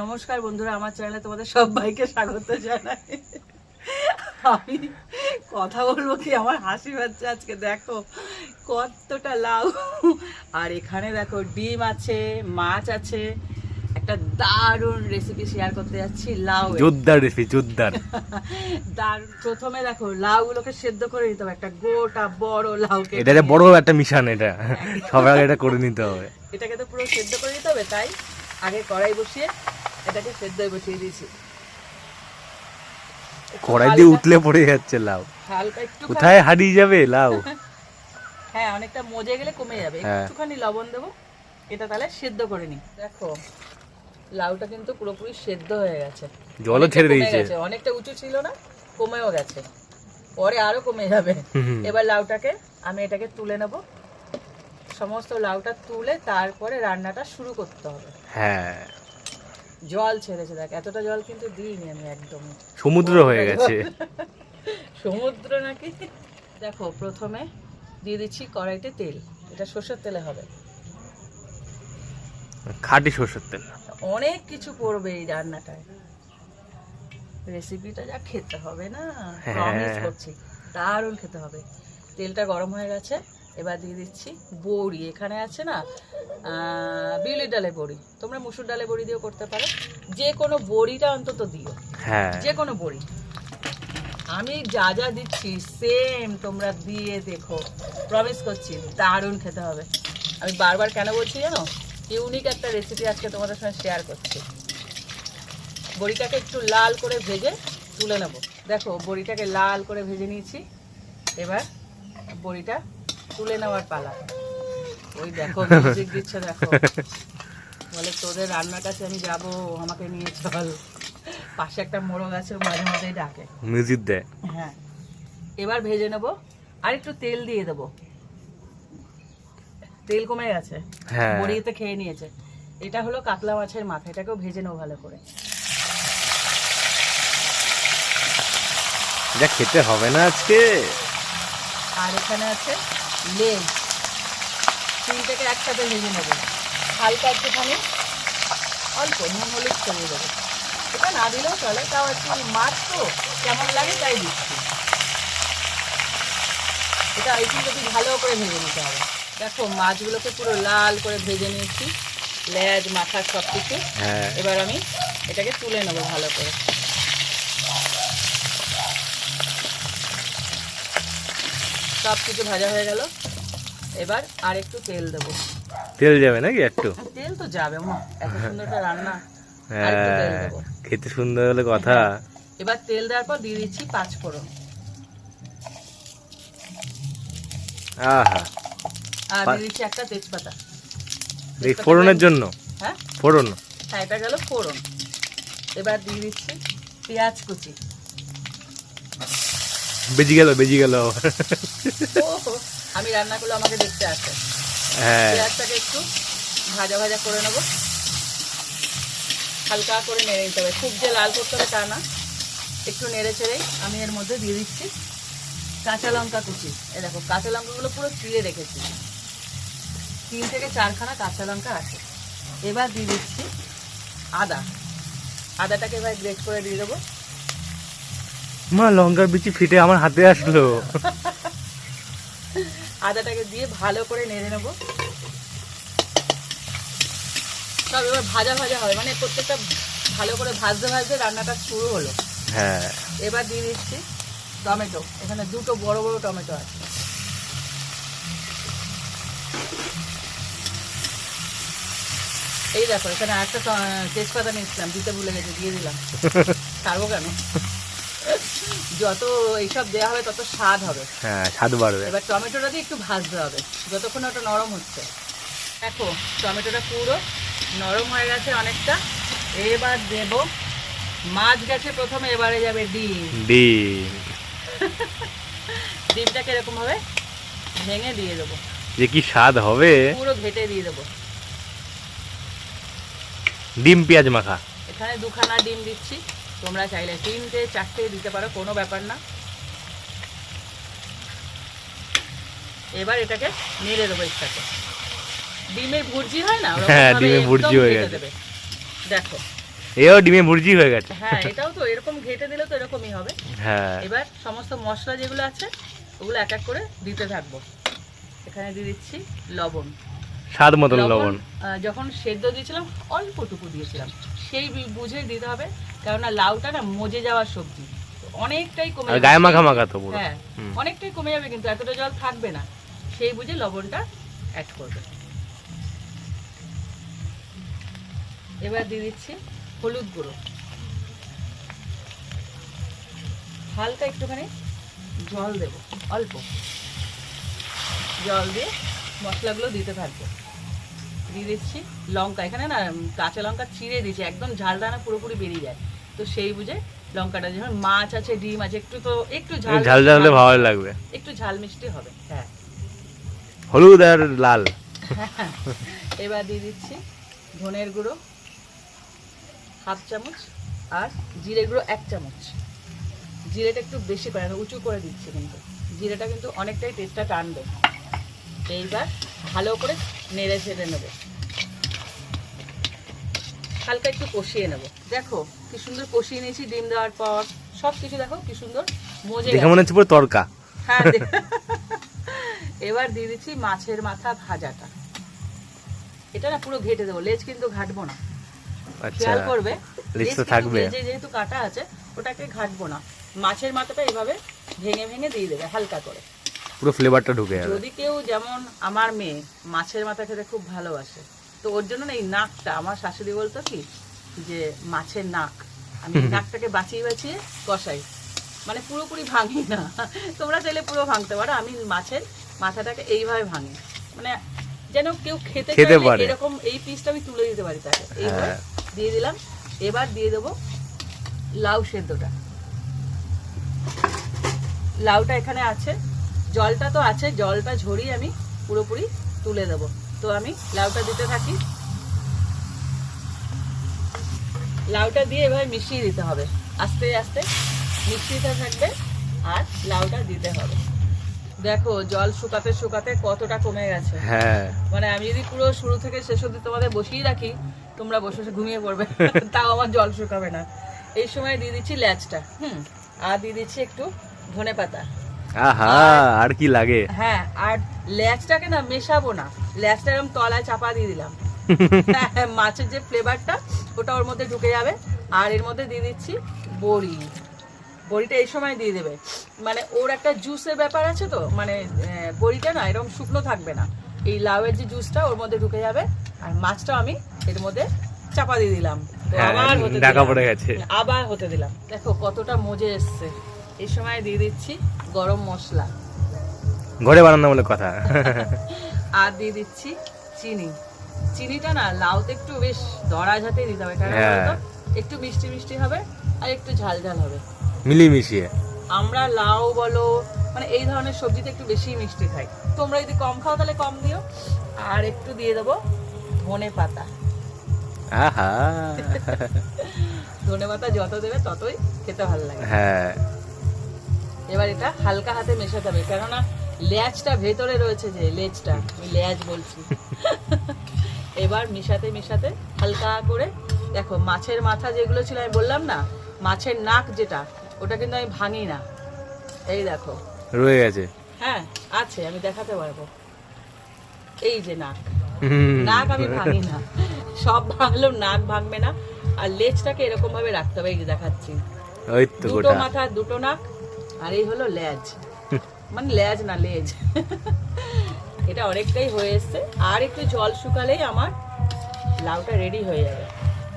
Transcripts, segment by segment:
নমস্কার বন্ধুরা আমার চ্যানেলে তোমাদের সবাইকে স্বাগত জানাই। আমি কথা বলব কি আমার হাসি পাচ্ছে আজকে দেখো কতটা লাউ। আর এখানে দেখো ডিম আছে মাছ আছে একটা দারুণ রেসিপি শেয়ার করতে যাচ্ছি লাউ জোরদার রেসিপি জোরদার। দারুণ প্রথমে দেখো লাউগুলোকে সেদ্ধ করে নিতে হবে একটা গোটা বড় লাউকে এটা বড় একটা মিশন এটা সবাই আগে এটা করে নিতে হবে। এটাকে তো পুরো সেদ্ধ করে নিতে হবে তাই আগে কড়াই বসিয়ে এটাকে সেদ্ধ বসিয়ে দিয়েছি। কড়াই দিয়ে উতলে পড়ে যাচ্ছে লাউ। হালকা একটু কোথায় হারিয়ে যাবে লাউ? হ্যাঁ অনেকটা মজে গেলে কমে যাবে। হ্যাঁ। একটুখানি লবণ দেবো। এটা তাহলে সেদ্ধ করে নি দেখো লাউটা কিন্তু পুরোপুরি সেদ্ধ হয়ে গেছে। জলও ছেড়ে দিয়েছে। অনেকটা উঁচু ছিল না কমেও গেছে। পরে আরও কমে যাবে। এবার লাউটাকে আমি এটাকে তুলে নেব। সমস্ত লাউটা তুলে তারপরে রান্নাটা শুরু করতে হবে। হ্যাঁ। জল ছেড়েছে দেখ এতটা জল কিন্তু দিইনি আমি একদম। সমুদ্র হয়ে গেছে। সমুদ্র নাকি? দেখো প্রথমে দিয়ে দিচ্ছি কড়াইতে তেল এটা সর্ষের তেলে হবে। খাঁটি সরষের তেল। অনেক কিছু পড়বে এই রান্নাটায়। রেসিপিটা যা খেতে হবে না হ্যাঁ। প্রমিস করছি দারুণ খেতে হবে। তেলটা গরম হয়ে গেছে এবার দিয়ে দিচ্ছি বড়ি। এখানে আছে না বিউলির ডালে বড়ি। তোমরা মুসুর ডালে বড়ি দিয়েও করতে পারো। যে কোনো বড়িটা অন্তত দিও। হ্যাঁ। যে কোনো বড়ি। আমি যা যা দিচ্ছি সেম তোমরা দিয়ে দেখো। প্রমিস করছি দারুণ খেতে হবে। আমি বারবার কেন বলছি জানো? ইউনিক একটা রেসিপি আজকে তোমাদের সঙ্গে শেয়ার করছি। বড়িটাকে একটু লাল করে ভেজে তুলে নেব। দেখো বড়িটাকে লাল করে ভেজে নিয়েছি। এবার বড়িটা তুলে নেওয়ার পালা। ওই দেখো মিউজিক দিচ্ছে দেখো। বলে তোদের রান্নার কাছে আমি যাব আমাকে নিয়ে চল। পাশে একটা মোড়ক আছে মাঝে মাঝেই ডাকে। মিউজিক দেয়। হ্যাঁ। এবার ভেজে নেব আর একটু তেল দিয়ে দেবো। তেল কমে গেছে। হ্যাঁ। বড়িতে খেয়ে নিয়েছে। এটা হলো কাতলা মাছের মাথা এটাকেও ভেজে নেব ভালো করে। যা খেতে হবে না আজকে। আর এখানে আছে লেগ তিনটাকে একসাথে ভেজে নেব। হালকা একটুখানি। অল্প নুন হলুদ ছড়িয়ে দেবো। এটা না দিলেও চলে তাও একটু মাছ তো কেমন লাগে তাই দিচ্ছি। এটা এই তিনটাকে ভালো করে ভেজে নিতে হবে। দেখো মাছগুলোকে পুরো লাল করে ভেজে নিয়েছি। লেজ মাথা সব কিছু হ্যাঁ। এবার আমি এটাকে তুলে নেব ভালো করে। সব কিছু ভাজা হয়ে গেল। এবার আর একটু তেল দেবো। তেল যাবে নাকি একটু? তেল তো যাবে মা এত সুন্দর একটা রান্না। হ্যাঁ খেতে সুন্দর হলে কথা। এবার তেল দেওয়ার পর দিয়ে দিচ্ছি পাঁচ ফোড়ন আহা। আর দিয়ে দিচ্ছি একটা তেজপাতা। এই ফোড়নের জন্য? হ্যাঁ। ফোড়ন। হ্যাঁ এটা গেল ফোড়ন। এবার দিয়ে দিচ্ছি পেঁয়াজ কুচি। বেজি গেল বেজি গেল। আমি রান্না করলে আমাকে দেখতে আসে। হ্যাঁ। পেঁয়াজটাকে একটু ভাজা ভাজা করে নেব। হালকা করে নেড়ে নিতে হবে। খুব যে লাল করতে হবে তা না। একটু নেড়ে চেড়েই আমি এর মধ্যে দিয়ে দিচ্ছি কাঁচা লঙ্কা কুচি। এই দেখো কাঁচা লঙ্কাগুলো পুরো চিড়ে রেখেছি। তিন থেকে চারখানা কাঁচা লঙ্কা আছে। এবার দিয়ে দিচ্ছি আদা। আদাটাকে এবার গ্রেট করে দিয়ে দেবো। মা লঙ্কার বিচি ফিটে আমার হাতে আসলো। আদাটাকে দিয়ে ভালো করে নেড়ে নেব। সব এবার ভাজা ভাজা হবে মানে প্রত্যেকটা ভালো করে ভাজতে ভাজতে রান্নাটা শুরু হলো। হ্যাঁ। এবার দিয়ে দিচ্ছি টমেটো এখানে দুটো বড় বড় টমেটো আছে। এই দেখো এখানে একটা তেজপাতা নিয়েছিলাম দিতে ভুলে গেছি দিয়ে দিলাম। ছাড়বো কেন? যত এইসব দেওয়া হবে তত স্বাদ হবে। হ্যাঁ স্বাদ বাড়বে। এবার টমেটোটা দিয়ে একটু ভাজতে হবে যতক্ষণ ওটা নরম হচ্ছে। দেখো টমেটোটা পুরো নরম হয়ে গেছে অনেকটা। এবার দেব মাছ গেছে প্রথমে এবারে যাবে ডিম। ডিম। ডিমটাকে এরকম ভাবে ভেঙে দিয়ে দেবো। যে কি স্বাদ হবে। পুরো ঘেটে দিয়ে দেবো। ডিম পেঁয়াজ মাখা। এখানে দুখানা ডিম দিচ্ছি। তোমরা চাইলে তিনটে চারটে দিতে পারো কোনো ব্যাপার না। এবার এটাকে নেড়ে দেবো এর সাথে। ডিমের ভুর্জি হয় না? হ্যাঁ, ডিমের ভুর্জি হয়ে গেছে। দেখো। এও ডিমে ভুর্জি হয়ে গেছে। হ্যাঁ এটাও তো এরকম ঘেটে দিলে তো এরকমই হবে। হ্যাঁ। এবার সমস্ত মশলা যেগুলো আছে ওগুলো এক এক করে দিতে থাকব। এখানে দিয়ে দিচ্ছি লবণ। স্বাদ মতন লবণ যখন সেদ্ধ দিয়েছিলাম অল্পটুকু দিয়েছিলাম। সেই বুঝে দিতে হবে কেননা লাউটা না মজে যাওয়ার সবজি। অনেকটাই কমে যাবে। গায়ে মাখা মাখা তো পুরো। হ্যাঁ অনেকটাই কমে যাবে কিন্তু এতটা জল থাকবে না। সেই বুঝে লবণটা অ্যাড করবে। এবার দিয়ে দিচ্ছি হলুদ গুঁড়ো। হালকা একটুখানি জল দেব অল্প। জল দিয়ে মশলাগুলো দিতে থাকব। দিয়ে দিচ্ছি লঙ্কা এখানে না কাঁচা লঙ্কা চিড়ে দিয়েছি একদম ঝালটা না পুরোপুরি বেরিয়ে যায়। তো সেই বুঝে লঙ্কাটা যখন মাছ আছে ডিম আছে একটু তো একটু ঝাল ঝাল ঝাল হলে ভালো লাগবে। একটু ঝাল মিষ্টি হবে হ্যাঁ। হলুদ আর লাল। এবার দিয়ে দিচ্ছি ধনের গুঁড়ো হাফ চামচ আর জিরে গুঁড়ো এক চামচ। জিরেটা একটু বেশি করে উঁচু করে দিচ্ছি কিন্তু। জিরেটা কিন্তু অনেকটাই টেস্টটা টানবে। এইবার ভালো করে নেড়ে ছেড়ে নেব। হালকা একটু কষিয়ে নেব। দেখো কি সুন্দর কষিয়ে নিয়েছি ডিম দেওয়ার পর। সব কিছু দেখো কি সুন্দর মজে দেখে মনে হচ্ছে পুরো তরকা। হ্যাঁ এবার দিয়ে দিচ্ছি মাছের মাথা ভাজাটা। এটা না পুরো ঘেটে দেবো লেজ কিন্তু ঘাটবো না। আচ্ছা খেয়াল করবে লেজ থাকবে। যেহেতু কাটা আছে ওটাকে ঘাটবো না। মাছের মাথাটা এভাবে ভেঙে ভেঙে দিয়ে দেবে হালকা করে। পুরো ফ্লেভারটা ঢুকে যাবে। যদি কেউ যেমন আমার মেয়ে মাছের মাথা খেতে খুব ভালোবাসে তো ওর জন্য না এই নাকটা আমার শাশুড়ি বলতো কি যে মাছের নাক আমি নাকটাকে বাঁচিয়ে বাঁচিয়ে কষাই। মানে পুরোপুরি ভাঙি না। তোমরা চাইলে পুরো ভাঙতে পারো আমি মাছের মাথাটাকে এইভাবে ভাঙি। মানে যেন কেউ খেতে খেতে পারে। এরকম এই পিসটা আমি তুলে দিতে পারি তাকে। এইভাবে হ্যাঁ। দিয়ে দিলাম। এবার দিয়ে দেবো লাউ সেদ্ধটা। লাউটা এখানে আছে। জলটা তো আছে জলটা ঝরিয়ে আমি পুরোপুরি তুলে দেব। তো আমি লাউটা দিতে থাকি। লাউটা দিয়ে এভাবে মিশিয়ে দিতে হবে। আস্তে আস্তে মিশিয়ে থাকবে আর লাউটা দিতে হবে। দেখো জল শুকাতে শুকাতে কতটা কমে গেছে। হ্যাঁ। মানে আমি যদি পুরো শুরু থেকে শেষ অবধি তোমাদের বসিয়ে রাখি তোমরা বসে বসে ঘুমিয়ে পড়বে। তাও আমার জল শুকাবে না। এই সময় দিয়ে দিচ্ছি ল্যাচটা হুম। আর দিয়ে দিচ্ছি একটু ধনে পাতা আহা আর কি লাগে? হ্যাঁ আর ল্যাচটাকে না মেশাবো না। ল্যাচটা এরকম তলায় চাপা দিয়ে দিলাম। হ্যাঁ, মাছের যে ফ্লেভারটা ওটা ওর মধ্যে ঢুকে যাবে। আর এর মধ্যে দিয়ে দিচ্ছি বড়ি। বড়িটা এই সময় দিয়ে দেবে। মানে ওর একটা জুসের ব্যাপার আছে তো মানে বড়িটা না এরকম শুকনো থাকবে না। এই লাউয়ের যে জুসটা ওর মধ্যে ঢুকে যাবে। আর মাছটা আমি এর মধ্যে চাপা দিয়ে দিলাম। হ্যাঁ, আবার হতে দিলাম। আবার হতে দিলাম। দেখো কতটা মজে এসছে। এই সময় দিয়ে দিচ্ছি গরম মশলা। ঘরে বানানো বলে কথা। আর দিয়ে দিচ্ছি চিনি। চিনিটা না লাউতে একটু বেশ দড়া ঝাঁতে দিতে হবে কারণ হ্যাঁ। একটু মিষ্টি মিষ্টি হবে আর একটু ঝাল ঝাল হবে। মিলিয়ে মিশিয়ে আমরা লাউ বলো মানে এই ধরনের সবজিতে একটু বেশি মিষ্টি খাই। তোমরা যদি কম খাও তাহলে কম দিও। আর একটু দিয়ে দেবো ধনে পাতা। আহা। ধনে পাতা যত দেবে ততই খেতে ভালো লাগে। হ্যাঁ। এবার এটা হালকা হাতে মেশাতে হবে কেননা লেজটা ভেতরে রয়েছে যে লেজটা আমি লেজ বলছি। এবার মেশাতে মেশাতে হালকা করে দেখো মাছের মাথা যেগুলো ছিল আমি বললাম না মাছের নাক যেটা ওটা কিন্তু আমি ভাঙি না। এই দেখো। রয়ে গেছে। হ্যাঁ আছে আমি দেখাতে পারব। এই যে নাক। নাক আমি ভাঙি না। সব ভাঙলেও নাক ভাঙবে না। আর লেজটাকে এরকম ভাবে রাখতে হবে এই যে দেখাচ্ছি। দুটো মাথা দুটো নাক আর এই হলো লেজ। মানে লেজ না লেজ। এটা অনেকটাই হয়ে এসছে। আর একটু জল শুকালেই আমার লাউটা রেডি হয়ে যাবে।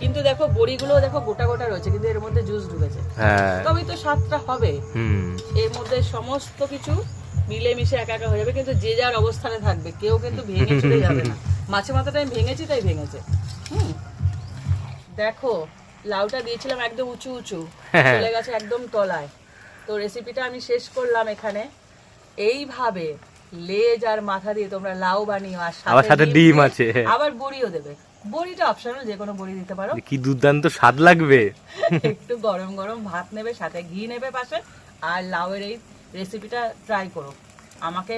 কিন্তু দেখো বড়িগুলো দেখো গোটা গোটা রয়েছে কিন্তু এর মধ্যে জুস ঢুকেছে। হ্যাঁ। তবেই তো স্বাদটা হবে। হুম। এর মধ্যে সমস্ত কিছু মিলে মিশে একা একা হয়ে যাবে কিন্তু যে যার অবস্থানে থাকবে কেউ কিন্তু ভেঙে চলে যাবে না। মাছে মাথাটা আমি ভেঙেছি তাই ভেঙেছে। হুম। দেখো লাউটা দিয়েছিলাম একদম উঁচু উঁচু হ্যাঁ। চলে গেছে একদম তলায়। তো রেসিপিটা আমি শেষ করলাম এখানে। এইভাবে লেজ আর মাথা দিয়ে তোমরা লাউ বানিও আর আবার সাথে ডিম আছে। আবার বড়িও দেবে। বড়িটা অপশনাল যে কোনো বড়ি দিতে পারো। কি দুর্দান্ত স্বাদ লাগবে। একটু গরম গরম ভাত নেবে সাথে ঘি নেবে পাশে আর লাউয়ের এই রেসিপিটা ট্রাই করো। আমাকে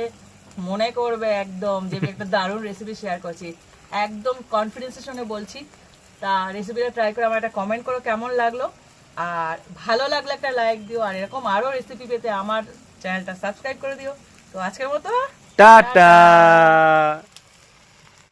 মনে করবে একদম যে আমি একটা দারুণ রেসিপি শেয়ার করছি। একদম কনফিডেন্সের সঙ্গে বলছি। তা রেসিপিটা ট্রাই করে আমার একটা কমেন্ট করো কেমন লাগল? আর ভালো লাগলে একটা লাইক দিও আর এরকম আরও রেসিপি পেতে আমার চ্যানেলটা সাবস্ক্রাইব করে দিও। তো আজকের মতো টাটা।